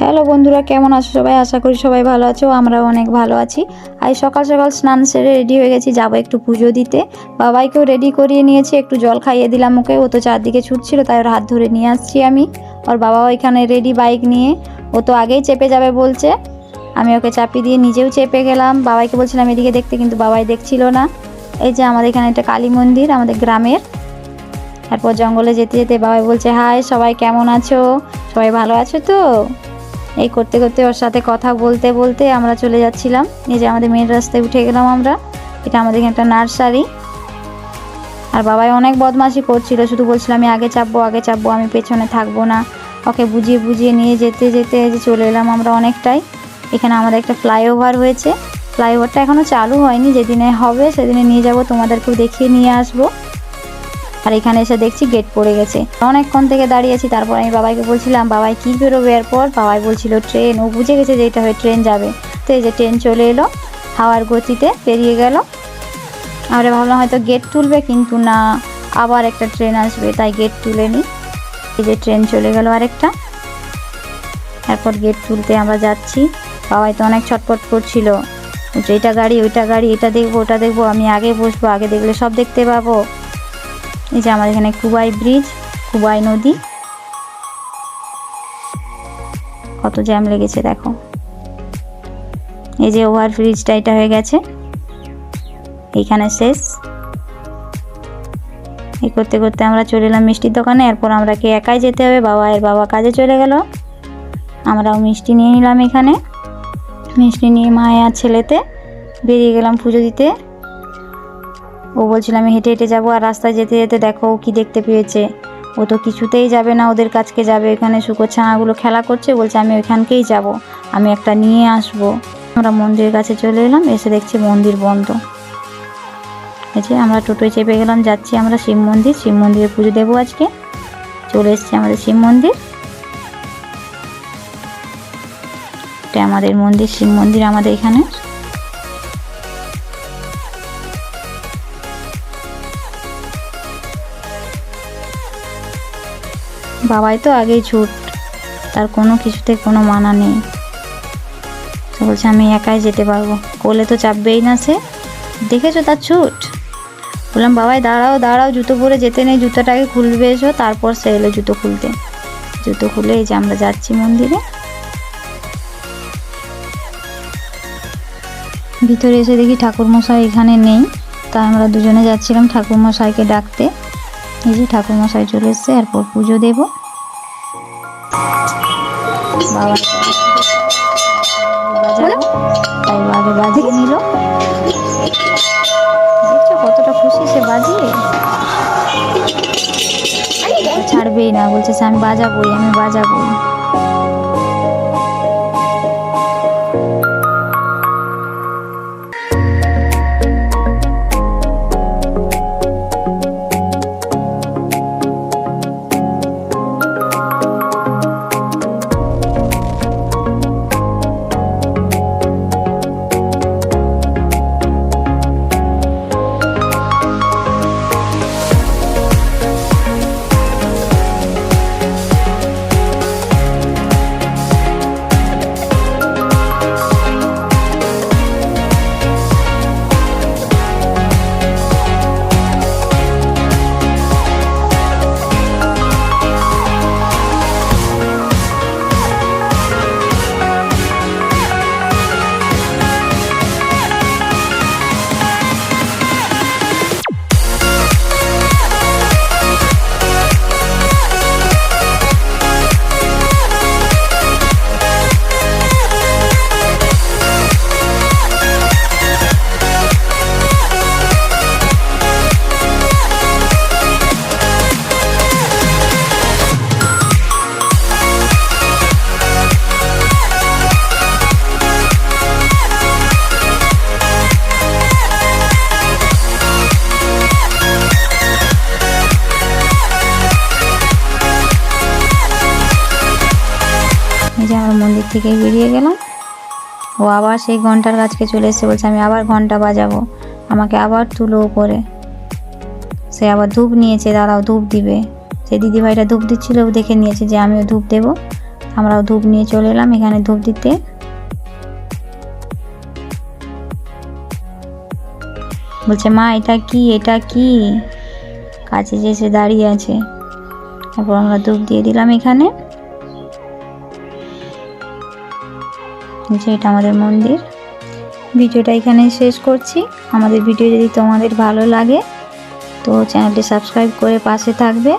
Hello বন্ধুরা, কেমন আছো সবাই? আশা করি সবাই ভালো আছো, আমরাও অনেক ভালো আছি। আজ সকাল সকাল স্নান সেরে রেডি হয়ে গেছি, যাব একটু পুজো দিতে। বাবাইকেও রেডি করিয়ে নিয়েছি, একটু জল খাইয়ে দিলাম ওকে, ও তো চারদিকে ছুটছিল, তাই ওর হাত ধরে নিয়ে আসছি আমি। ওর বাবাও এখানে রেডি বাইক নিয়ে, ও তো আগেই চেপে যাবে বলছে। আমি ওকে চাপিয়ে দিয়ে নিজেও চেপে গেলাম। বাবাইকে বলছিলাম, এদিকে দেখতে কিন্তু বাবাই দেখছিল না। এই যে আমাদের এখানে একটা কালী মন্দির, আমাদের গ্রামের। তারপর জঙ্গলে যেতে যেতে বাবাই বলছে হাই সবাই কেমন আছো? সবাই ভালো আছো তো? এই করতে করতে ওর সাথে কথা বলতে বলতে আমরা চলে যাচ্ছিলাম। এই যে আমাদের মেন রাস্তায় উঠে গেলাম আমরা। এটা আমাদের একটা নার্সারি। আর বাবাই অনেক বদমাশি করছিল, শুধু বলছিল, আমি আগে চাপবো আগে চাপবো, আমি পেছনে থাকব না। ওকে বুঝিয়ে বুঝিয়ে নিয়ে যেতে যেতে যে চলে এলাম আমরা অনেকটাই। এখানে আমাদের একটা ফ্লাইওভার হয়েছে। ফ্লাইওভারটা এখনও চালু হয়নি, যেদিনে হবে সেদিনে নিয়ে যাব, তোমাদেরকেও দেখিয়ে নিয়ে আসব। আর এখানে এসে দেখছি গেট পড়ে গেছে। অনেকক্ষণ থেকে দাঁড়িয়েছি, তারপর আমি বাবাইকে বলছিলাম, বাবাই, কি বেরোবে এরপর? বাবাই বলছিল, ট্রেন। ও বুঝে গেছে যে এটা হয়ে ট্রেন যাবে। তো এই যে ট্রেন চলে এলো, হাওয়ার গতিতে পেরিয়ে গেল। আমরা ভাবলাম হয়তো গেট তুলবে, কিন্তু না, আবার একটা ট্রেন আসবে, তাই গেট তুলে নিই এই যে ট্রেন চলে গেল আরেকটা। তারপর গেট তুলতে আমরা যাচ্ছি। বাবাই তো অনেক ছটপট করছিল। যে এটা গাড়ি, ওইটা গাড়ি, এটা দেখব, ওটা দেখব, আমি আগে বসবো, আগে দেখলে সব দেখতে পাবো। এই যে আমাদের এখানে কুবাই ব্রিজ কুবাই নদী। কত জ্যাম লেগেছে, দেখো। এই যে ওভার ব্রিজটা, এটা হয়ে গেছে। এইখানে শেষ। এই করতে করতে আমরা চলে এলাম মিষ্টির দোকানে। এরপর আমরা কি একাই যেতে হবে। বাবা এর বাবা কাজে চলে গেল। আমরাও মিষ্টি নিয়ে নিলাম এখানে। মিষ্টি নিয়ে মায়ে আর ছেলেতে বেরিয়ে গেলাম পুজো দিতে। ও বলছিল, আমি হেঁটে হেঁটে যাব আর রাস্তায় যেতে যেতে দেখো ও কী দেখতে পেয়েছে। ও তো কিছুতেই যাবে না, ওদের কাছকে যাবে। এখানে শুকর ছানাগুলো খেলা করছে, বলছে, আমি ওইখানকেই যাব, আমি একটা নিয়ে আসব। আমরা মন্দিরের কাছে চলে এলাম, এসে দেখছি মন্দির বন্ধ। এই আমরা টোটোয় চেপে গেলাম, যাচ্ছি আমরা শিব মন্দির। শিব মন্দিরে পুজো দেবো আজকে। চলে এসছি আমাদের শিব মন্দির। এটা আমাদের মন্দির, শিব মন্দির আমাদের এখানে। বাবাই তো আগেই ছুট তার কোনো কিছুতে কোনো মানা নেই। তো বলছে, আমি একাই যেতে পারব। কোলে তো চাপবেই না সে। দেখেছ তার ছুট বললাম, বাবাই, দাঁড়াও দাঁড়াও, জুতো পরে যেতে নেই। জুতোটাকে খুলবে এসো, তারপর সে এলো জুতো খুলতে। জুতো খুলে এই যে আমরা যাচ্ছি মন্দিরে। ভিতরে এসে দেখি ঠাকুরমশাই এখানে নেই। তা আমরা দুজনে যাচ্ছিলাম ঠাকুরমশাইকে ডাকতে। এই যে ঠাকুরমশাই চলে এসছে এরপর পুজো দেব। বাবা তাই আগে বাজিয়ে নিল। দেখছ কতটা খুশি সে বাজিয়ে? ছাড়বেই না বলছে "সে আমি বাজাবোই আমি বাজাবোই। থেকে বেরিয়ে গেলাম। ও আবার সেই ঘণ্টার কাছকে চলে এসে বলছে, আমি আবার ঘণ্টা বাজাবো। আমাকে আবার তুলো উপরে সে আবার ধূপ নিয়েছে, দাঁড়াও, ধূপ দিবে। সেই দিদিভাইটা ধূপ দিচ্ছিল দেখে নিয়েছে যে, আমিও ধূপ দেবো। আমরাও ধূপ নিয়ে চলে এলাম এখানে ধূপ দিতে। বলছে, মা, এটা কি? এটা কি? কাছে যে এসে দাঁড়িয়ে আছে। তারপর আমরা ধূপ দিয়ে দিলাম এখানে। যে এটা আমাদের মন্দির। ভিডিওটা এখানে শেষ করছি। আমাদের ভিডিও যদি তোমাদের ভালো লাগে, তো চ্যানেলটি সাবস্ক্রাইব করে পাশে থাকবে।